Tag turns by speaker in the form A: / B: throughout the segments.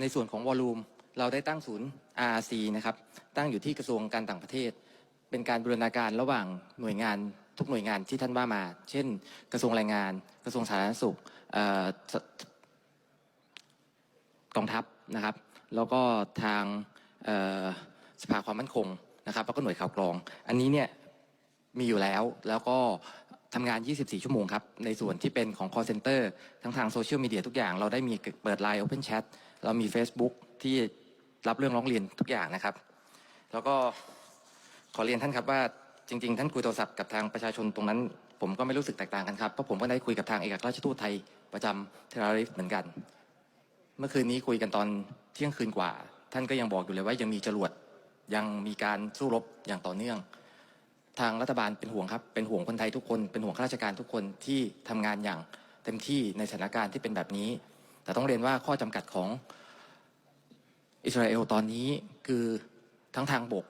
A: ในส่วนของวอลลุ่มเราได้ตั้งศูนย์ RC นะครับตั้งอยู่ที่กระทรวงการต่างประเทศ เป็นการบูรณาการระหว่างหน่วยงานทุกหน่วยงานที่ท่านว่ามา เช่น กระทรวงแรงงาน กระทรวงสาธารณสุขกองทัพนะครับ แล้วก็ทางสภาความมั่นคงนะครับ แล้วก็หน่วยข่าวกรอง อันนี้เนี่ยมีอยู่แล้วแล้วก็ ทำงาน 24 ชั่วโมงครับ ในส่วนที่เป็นของ call center ทั้งทางโซเชียลมีเดียทุกอย่าง เราได้มีเปิด Line Open Chat เรามี Facebook ที่รับเรื่องร้องเรียนทุกอย่างนะครับ แล้วก็ขอเรียนท่านครับว่าจริง ๆ ท่านคุยโทรศัพท์กับทางประชาชนตรงนั้น ผมก็ไม่รู้สึกแตกต่างกันครับ เพราะผมก็ได้คุยกับทางเอกอัครราชทูตไทยประจำเทลอาวิฟเหมือนกัน เมื่อคืนนี้คุยกันตอนเที่ยงคืนกว่า ท่านก็ยังบอกอยู่เลยว่ายังมีจรวดยังมีการสู้รบอย่างต่อเนื่อง ทางรัฐบาลเป็นห่วงครับ เป็นห่วงคนไทยทุกคน เป็นห่วงข้าราชการทุกคนที่ทำงานอย่างเต็มที่ในสถานการณ์ที่เป็นแบบนี้ แต่ต้องเรียนว่าข้อจำกัดของอิสราเอลตอนนี้คือทั้งทางบก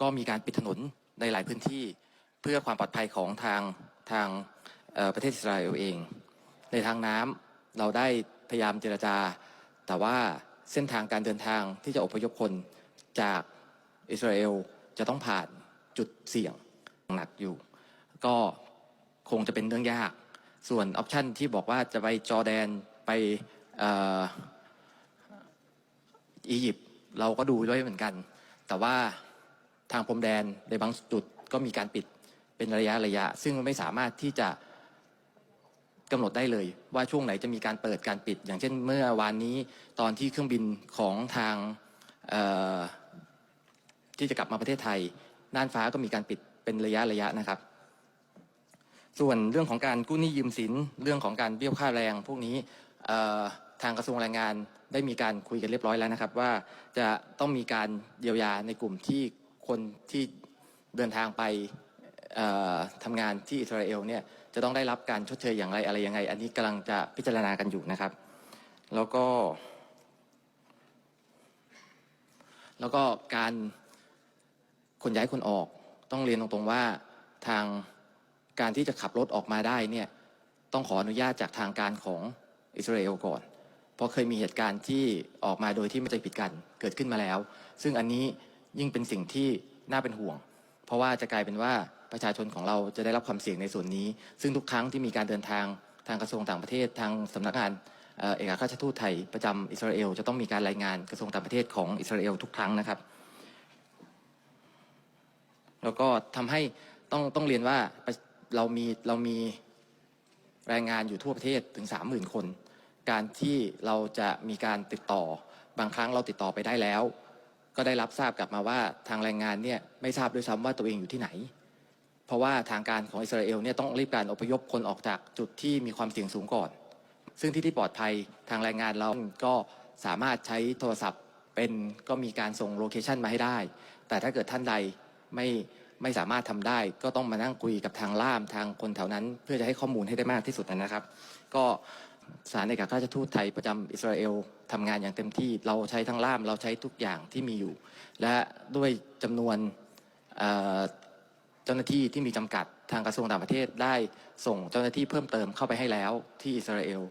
A: ก็มีการปิดถนนในหลายพื้นที่ เพื่อความปลอดภัยของทางทางประเทศอิสราเอลเอง ในทางน้ำเราได้พยายามเจรจา แต่ว่าเส้นทางการเดินทางที่จะอพยพคนจากอิสราเอลจะต้องผ่านจุดเสี่ยง หนักอยู่ ก็คงจะเป็นเรื่องยาก ส่วนออปชันที่บอกว่าจะไปจอร์แดนไปอียิปต์เราก็ดูด้วยเหมือนกัน แต่ว่าทางพรมแดนในบางจุดก็มีการปิดเป็นระยะระยะ ซึ่งไม่สามารถที่จะกำหนดได้เลย ว่าช่วงไหนจะมีการเปิดการปิด อย่างเช่นเมื่อวานนี้ตอนที่เครื่องบินของทางที่จะกลับมาประเทศไทย น่านฟ้าก็มีการปิด เป็นระยะระยะนะครับ ส่วนเรื่องของการกู้หนี้ยืมสินเรื่องของการเบี้ยวค่าแรง พวกนี้ทางกระทรวงแรงงานได้มีการคุยกันเรียบร้อยแล้วนะครับ ว่าจะต้องมีการเยียวยาในกลุ่มที่คนที่เดินทางไปเอ่อทำงานที่อิสราเอลเนี่ยจะต้องได้รับการชดเชยอย่างไรอะไรยังไง อันนี้กำลังจะพิจารณากันอยู่นะครับ แล้วก็ แล้วก็การคนย้ายคนออก ต้องเรียนตรงๆว่าทางการที่จะขับรถออกมาได้เนี่ยต้องขออนุญาตจากทางการของอิสราเอลก่อน เพราะเคยมีเหตุการณ์ที่ออกมาโดยที่ไม่ใจผิดกันเกิดขึ้นมาแล้ว ซึ่งอันนี้ยิ่งเป็นสิ่งที่น่าเป็นห่วง เพราะว่าจะกลายเป็นว่าประชาชนของเราจะได้รับความเสี่ยงในส่วนนี้ ซึ่งทุกครั้งที่มีการเดินทางทางกระทรวงต่างประเทศ ทางสำนักงานเอกอัครราชทูตไทยประจำอิสราเอลจะต้องมีการรายงานกระทรวงต่างประเทศของอิสราเอลทุกครั้งนะครับ แล้วก็ทำให้ต้องต้องเรียนว่าเรามีเรามีแรงงานอยู่ทั่วประเทศถึง 30,000 คน การที่เราจะมีการติดต่อบางครั้งเราติดต่อไปได้แล้ว ก็ได้รับทราบกลับมาว่าทางแรงงานเนี่ยไม่ทราบด้วยซ้ำว่าตัวเองอยู่ที่ไหน เพราะว่าทางการของอิสราเอลเนี่ยต้องรีบการอพยพคนออกจากจุดที่มีความเสี่ยงสูงก่อน ซึ่งที่ที่ปลอดภัยทางแรงงานเราก็สามารถใช้โทรศัพท์เป็นก็มีการส่งโลเคชันมาให้ได้ แต่ถ้าเกิดท่านใด ไม่ไม่สามารถทำได้ ก็ต้องมานั่งคุยกับทางล่ามทางคนแถวนั้น เพื่อจะให้ข้อมูลให้ได้มากที่สุดนะครับ ก็สานเอกอัครราชทูตไทยประจำอิสราเอลทำงานอย่างเต็มที่เราใช้ทั้งล่ามเราใช้ทุกอย่างที่มีอยู่ และด้วยจำนวนเจ้าหน้าที่ที่มีจำกัดทางกระทรวงต่างประเทศได้ส่งเจ้าหน้าที่เพิ่มเติมเข้าไปให้แล้วที่อิสราเอล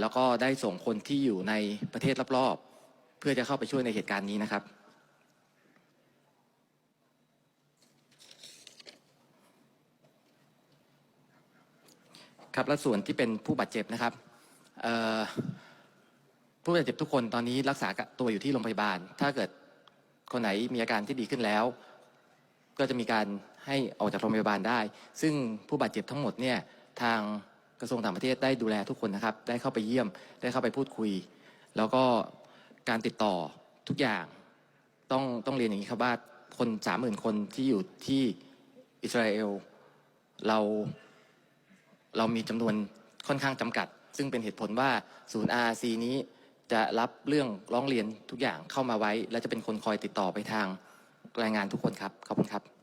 A: แล้วก็ได้ส่งคนที่อยู่ในประเทศรอบๆเพื่อจะเข้าไปช่วยในเหตุการณ์นี้นะครับ ครับและส่วนที่เป็นผู้บาดเจ็บนะครับผู้บาดเจ็บทุกคนตอนนี้รักษาตัวอยู่ที่โรงพยาบาล ถ้าเกิดคนไหนมีอาการที่ดีขึ้นแล้ว ก็จะมีการให้ออกจากโรงพยาบาลได้ ซึ่งผู้บาดเจ็บทั้งหมดเนี่ยทางกระทรวงต่างประเทศได้ดูแลทุกคนนะครับ ได้เข้าไปเยี่ยม ได้เข้าไปพูดคุย แล้วก็การติดต่อทุกอย่างต้องต้องเรียนอย่างนี้ครับว่าคนสามหมื่นคนที่อยู่ที่อิสราเอลเรา เรามีจำนวนค่อนข้างจำกัด ซึ่งเป็นเหตุผลว่าศูนย์ RC นี้จะรับเรื่องร้องเรียนทุกอย่างเข้ามาไว้ และจะเป็นคนคอยติดต่อไปทางแรงงานทุกคนครับ ขอบคุณครับ